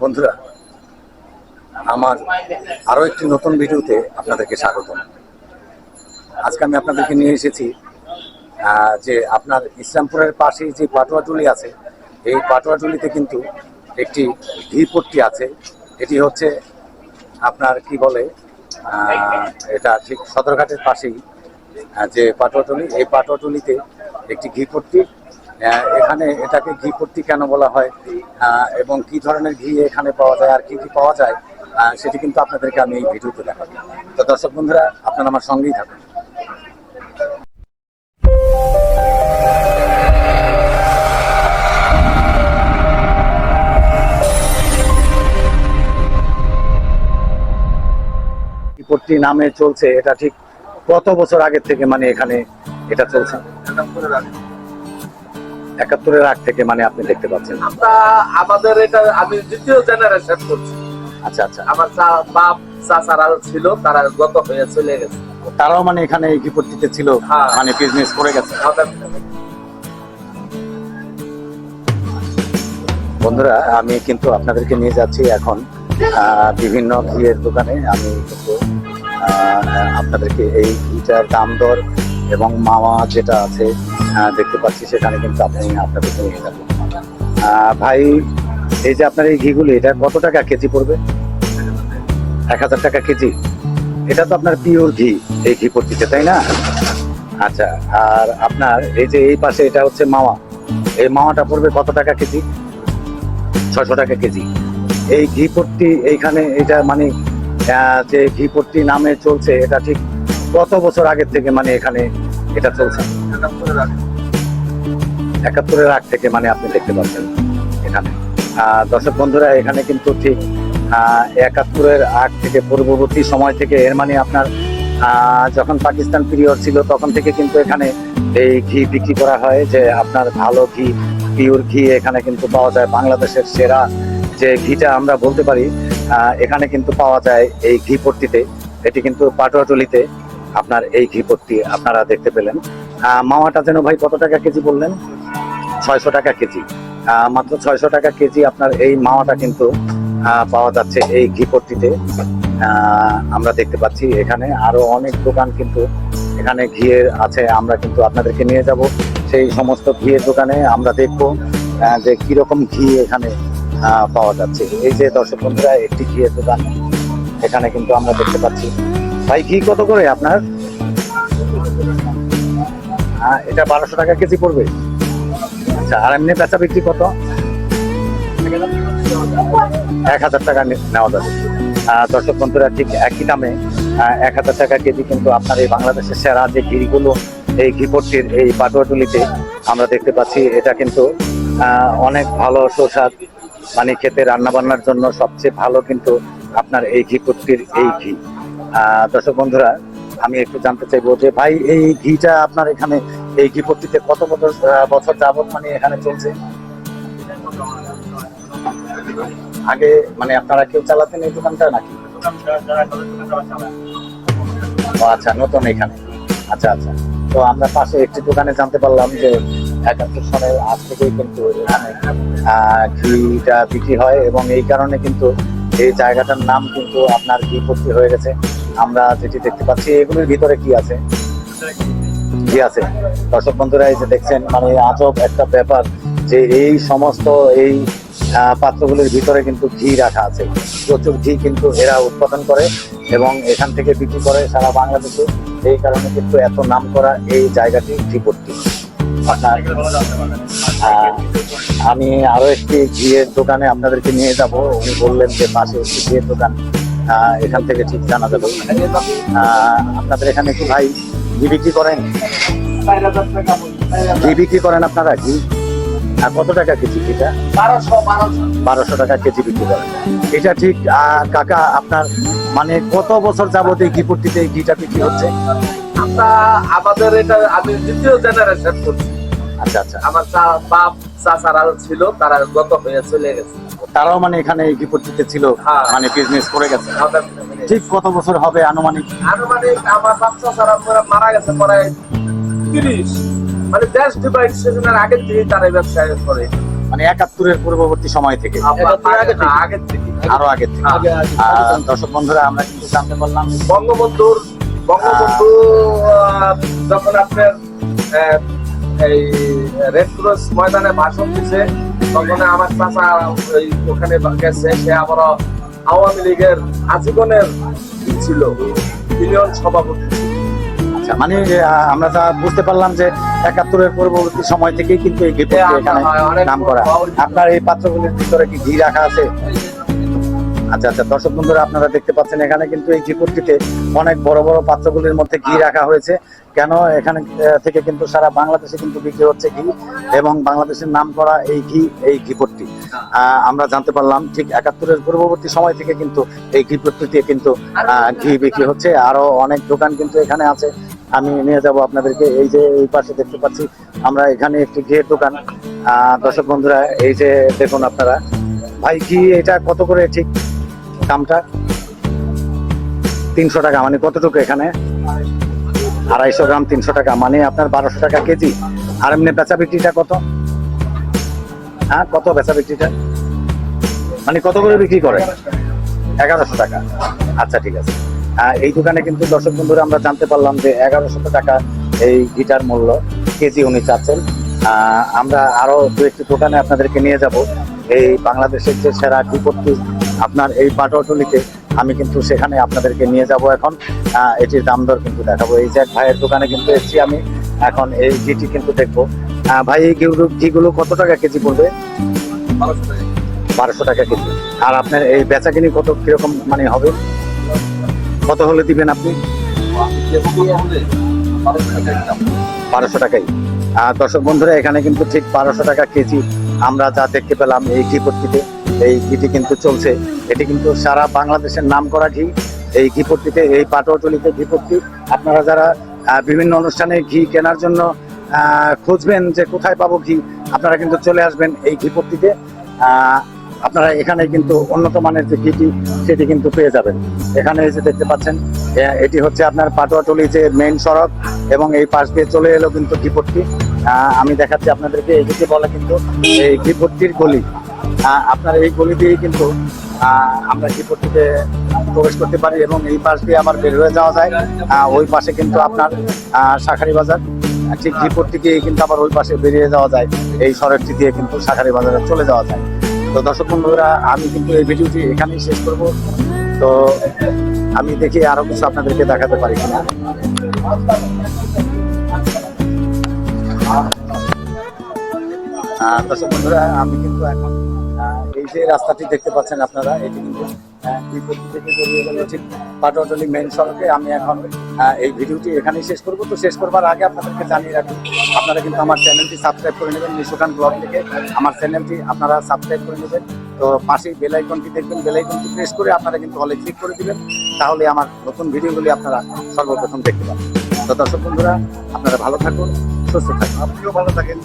বন্ধুরা আমার আরও একটি নতুন ভিডিওতে আপনাদেরকে স্বাগত আজকে আমি আপনাদেরকে নিয়ে এসেছি যে আপনার ইসলামপুরের পাশেই যে পাটোয়াটুলি আছে এই পাটোয়াটুলিতে কিন্তু একটি ঘিপট্টি আছে। এটি হচ্ছে আপনার কি বলে এটা ঠিক সদরঘাটের পাশেই যে পাটোয়াটুলি এই পাটোয়াটুলিতে একটি ঘিপট্টি আহ, এখানে এটাকে ঘিপট্টি কেন বলা হয় এবং কি ধরনের ঘি এখানে পাওয়া যায় আর কি কি পাওয়া যায় সেটি কিন্তু আপনাদেরকে আমি এই ভিডিওতে দেখাবো। তো দর্শক বন্ধুরা, আপনারা আমার সঙ্গেই থাকুন। ঘিপট্টি নামে চলছে, এটা ঠিক কত বছর আগের থেকে মানে এখানে এটা চলছে? একাত্তরের আগ থেকে মানে আপনি দেখতে পাচ্ছেন। আমরা আমাদের এটা আমি দ্বিতীয় জেনারেশন করছি। আচ্ছা আচ্ছা। আমার বাপ চাচারা ছিল তারা গত হয়ে চলে গেছে। তারাও মানে এখানে এই ঘিপট্টিতে ছিল হ্যাঁ। মানে বিজনেস করে গেছে। বন্ধুরা আমি কিন্তু আপনাদেরকে নিয়ে যাচ্ছি এখন বিভিন্ন ঘিয়ের দোকানে। আমি কিন্তু আপনাদেরকে এই ঘিটার দাম দর এবং মামা যেটা আছে দেখতে পাচ্ছি সেখানে কিন্তু আপনি আপনাদেরকে নিয়ে যাব আহ, ভাই এই যে আপনার এই ঘিগুলি এটা কত টাকা কেজি পড়বে? এক হাজার টাকা কেজি। এটা তো আপনার পিওর ঘি এই ঘি পট্টিতে তাই না? আচ্ছা আর আপনার এই যে এই পাশে এটা হচ্ছে মাওয়া এই মাওয়াটা পড়বে কত টাকা কেজি? ছয়শো টাকা কেজি। এই ঘি পট্টি এইখানে এটা মানে যে ঘি পট্টি নামে চলছে এটা ঠিক কত বছর আগের থেকে মানে এখানে এটা চলছে। একাত্তরের আগ থেকে মানে আপনি দেখতে পাচ্ছেন এখানে। দর্শক বন্ধুরা, এখানে কিন্তু ঠিক একাত্তরের আগ থেকে পূর্ববর্তী সময় থেকে এর মানে আপনার যখন পাকিস্তান পিরিয়ড ছিল তখন থেকে কিন্তু এখানে এই ঘি বিক্রি করা হয় যে আপনার ভালো ঘি, পিওর ঘি এখানে কিন্তু পাওয়া যায়। বাংলাদেশের সেরা যে ঘিটা আমরা বলতে পারি এখানে কিন্তু পাওয়া যায় এই ঘি পট্টিতে। এটি কিন্তু পাটুয়াটুলিতে আপনার এই ঘি পট্টি আপনারা দেখতে পেলেন। মাওয়াটা যেন ভাই কত টাকা কেজি বললেন? ছয়শো টাকা কেজি। মাত্র ছয়শো টাকা কেজি আপনার এই মাওয়াটা কিন্তু পাওয়া যাচ্ছে এই ঘি পট্টিতে আহ, আমরা দেখতে পাচ্ছি এখানে আরও অনেক দোকান কিন্তু এখানে ঘিয়ের আছে। আমরা কিন্তু আপনাদেরকে নিয়ে যাব। সেই সমস্ত ঘিয়ের দোকানে আমরা দেখব যে কীরকম ঘি এখানে পাওয়া যাচ্ছে। এই যে দর্শক বন্ধুরা একটি ঘিয়ের দোকান এখানে কিন্তু আমরা দেখতে পাচ্ছি। ভাই ঘি কত করে আপনার? হ্যাঁ এটা বারোশো টাকা কেজি পড়বে। আচ্ছা আর এমনি বেচা বিক্রি কত? এক হাজার টাকা নেওয়া যাবে। দর্শক বন্ধুরা, ঠিক একই দামে এক হাজার টাকা কেজি কিন্তু আপনার এই বাংলাদেশের সেরা যে ঘিগুলো এই ঘিপট্টির এই পাটুয়াটুলিতে আমরা দেখতে পাচ্ছি, এটা কিন্তু অনেক ভালো সুস্বাদ মানে খেতে রান্না বান্নার জন্য সবচেয়ে ভালো কিন্তু আপনার এই ঘিপট্টির এই ঘি। দর্শক বন্ধুরা, আমি একটু জানতে চাইব যে ভাই, এই ঘিটা আপনার এখানে, এই ঘিপট্টিতে কত বছর বছর যাবত মানে এখানে চলছে? আগে মানে আপনারা কেউ চালাতেন এই দোকানটা নাকি? ও আচ্ছা নতুন এখানে। আচ্ছা আচ্ছা। তো আমরা পাশে একটি দোকানে জানতে পারলাম যে একাত্তর সালের আজ থেকেই কিন্তু এখানে ঘিটা বিক্রি হয় এবং এই কারণে কিন্তু এই জায়গাটার নাম কিন্তু আপনার ঘি হয়ে গেছে। আমরা যেটি দেখতে পাচ্ছি, এগুলির ভিতরে কি আছে? ঘি আছে? দর্শক বন্ধুরা, এই যে দেখছেন মানে আজব একটা ব্যাপার যে এই সমস্ত এই পাত্রগুলির ভিতরে কিন্তু ঘি রাখা আছে। প্রচুর ঘি কিন্তু এরা উৎপাদন করে এবং এখান থেকে বিক্রি করে সারা বাংলাদেশে। এই কারণে কিন্তু এত নাম করা এই জায়গাটি ঘিপট্টি। আমি আরও একটি ঘিয়ের দোকানে আপনাদেরকে নিয়ে যাব। উনি বললেন যে পাশে একটি ঘিয়ের দোকান। এখান থেকে ঠিক জানা যাবে। আপনাদের এখানে কি ভাই ঘি বিক্রি করেন? ঘি বিক্রি করেন আপনারা? ঘি? আর কত টাকা কেজি ঘিটা বারোশো টাকা কেজি বিক্রি করেন। এটা ঠিক কাকা আপনার মানে কত বছর যাবত এই ঘিপট্টিতে এই ঘিটা বিক্রি হচ্ছে? আমাদের এটা আমি দ্বিতীয় জেনারেশন করছি। আচ্ছা আচ্ছা। আমার বাপ চাচারা ছিল তারা গত হয়ে চলে গেছে। তারাও মানে এখানে ঘিপট্টিতে ছিল হ্যাঁ। মানে বিজনেস করে গেছে। ঠিক কত বছর হবে আনুমানিক? আনুমানিক আমার বাচ্চা ছাড়া মারা গেছে প্রায় তিরিশ। মানে দেশ ডিভাইড সেশনের আগের থেকে তারা ব্যবসা করে। মানে একাত্তরের পূর্ববর্তী সময় থেকে। আপনার আগের থেকে? আরও আগে থেকে আহ, দর্শক বন্ধুরা আমরা কিন্তু জানতে পারলাম। বঙ্গবন্ধুর বঙ্গবন্ধু যখন আপনার এই রেড ক্রস ময়দানে ভাষণ দিছে। তখন আমার চাচা ওই ওখানে গেছে সে আবার আওয়ামী লীগের আজীবনের ছিল? ইউনিয়ন সভাপতি আচ্ছা মানে আমরা যা বুঝতে পারলাম যে একাত্তরের পরবর্তী সময় থেকেই কিন্তু এই অনেক নাম করা আপনার এই পাত্রগুলির ভিতরে কি ঘি রাখা আছে? আচ্ছা আচ্ছা দর্শক বন্ধুরা আপনারা দেখতে পাচ্ছেন এখানে কিন্তু এই ঘিপুরটিতে অনেক বড় বড় পাত্রগুলির মধ্যে ঘি রাখা হয়েছে। কেন? এখানে থেকে কিন্তু সারা বাংলাদেশে কিন্তু বিক্রি হচ্ছে ঘি এবং বাংলাদেশের নাম করা এই ঘি এই ঘিপট্টি আহ, আমরা জানতে পারলাম ঠিক একাত্তরের পূর্ববর্তী সময় থেকে কিন্তু এই ঘিপট্টিতে কিন্তু ঘি বিক্রি হচ্ছে। আরও অনেক দোকান কিন্তু এখানে আছে। আমি নিয়ে যাব আপনাদেরকে। এই যে এই পাশে দেখতে পাচ্ছি আমরা এখানে একটি ঘিয়ের দোকান। দর্শক বন্ধুরা এই যে দেখুন আপনারা। ভাই ঘি এটা কত করে ঠিক দামটা? তিনশো টাকা মানে কতটুকু এখানে? আড়াইশো গ্রাম তিনশো টাকা মানে আপনার বারোশো টাকা কেজি। আর এমনি বেচা বিক্রিটা কত? হ্যাঁ কত বেচা বিক্রিটা? মানে কত করে বিক্রি করে? এগারোশো টাকা। আচ্ছা ঠিক আছে। এই দোকানে কিন্তু দর্শক বন্ধুরা, আমরা জানতে পারলাম যে এগারোশো টাকা এই গিটার মূল্য কেজি উনি চাচ্ছেন। আমরা আরও দু একটি দোকানে আপনাদেরকে নিয়ে যাব। এই বাংলাদেশের যে সেরা বিপত্তি আপনার এই পাটটলিতে আমি কিন্তু সেখানে আপনাদেরকে নিয়ে যাব এখন। এটির দাম দর কিন্তু দেখাবো। এই যে এক ভাইয়ের দোকানে কিন্তু এসেছি আমি। এখন এই ঘিটি কিন্তু দেখব। ভাই এই ঘিগুলো- কত টাকা কেজি পড়বে? বারোশো টাকা। কেজি। আর আপনার এই বেচা কিনি কত কীরকম মানে হবে? কত হলে দিবেন আপনি? বারোশো টাকাই। আর দর্শক বন্ধুরা এখানে কিন্তু ঠিক বারোশো টাকা কেজি আমরা যা দেখতে পেলাম এই ঘি পট্টিতে এই ঘিটি কিন্তু চলছে। এটি কিন্তু সারা বাংলাদেশের নাম করা ঘি এই ঘি এই পাটোটলিতে ঘি আপনারা যারা বিভিন্ন অনুষ্ঠানে ঘি কেনার জন্য খুঁজবেন যে কোথায় পাবো ঘি, আপনারা কিন্তু চলে আসবেন এই ঘি আপনারা এখানে কিন্তু উন্নত মানের যে ঘিটি সেটি কিন্তু পেয়ে যাবেন। এখানে এই যে দেখতে পাচ্ছেন এটি হচ্ছে আপনার পাটোয়াটলি যে মেইন সড়ক এবং এই পাশ দিয়ে চলে এলো কিন্তু ঘিপট্টি আমি দেখাচ্ছি আপনাদেরকে এইদিকে বলে কিন্তু এই ঘিপট্টির গলি। আপনার এই গলি দিয়েই কিন্তু আমরা ঘিপট্টিতে প্রবেশ করতে পারি এবং এই পাশ দিয়ে আবার বের হয়ে যাওয়া যায়। ওই পাশে কিন্তু আপনার শাখারি বাজার। ঠিক ঘিপট্টি দিয়ে কিন্তু আবার ওই পাশে বেরিয়ে যাওয়া যায়। এই সড়কটি দিয়ে কিন্তু শাখারি বাজারে চলে যাওয়া যায়। তো দর্শক বন্ধুরা আমি কিন্তু এই ভিডিওটি এখানেই শেষ করব। তো আমি দেখি আরও কিছু আপনাদেরকে দেখাতে পারি কিনা। দর্শক বন্ধুরা আমি কিন্তু এখন যে রাস্তাটি দেখতে পাচ্ছেন আপনারা, এটি কিন্তু বিপত্তি পাটোয়াটলি মেন সড়কে আমি এখন এই ভিডিওটি এখানেই শেষ করব। তো শেষ করবার আগে আপনাদেরকে জানিয়ে রাখি, আপনারা কিন্তু আমার চ্যানেলটি সাবস্ক্রাইব করে নেবেন নিশোখান ব্লগ থেকে। আমার চ্যানেলটি আপনারা সাবস্ক্রাইব করে নেবেন। তো পাশেই বেল আইকনটি দেখবেন বেল আইকনটি প্রেস করে আপনারা কিন্তু হলে ক্লিক করে দিবেন। তাহলে আমার নতুন ভিডিওগুলি আপনারা সর্বপ্রথম দেখতে পাবেন। তো দর্শক বন্ধুরা, আপনারা ভালো থাকুন, সুস্থ থাকুন। আপনিও ভালো থাকেন।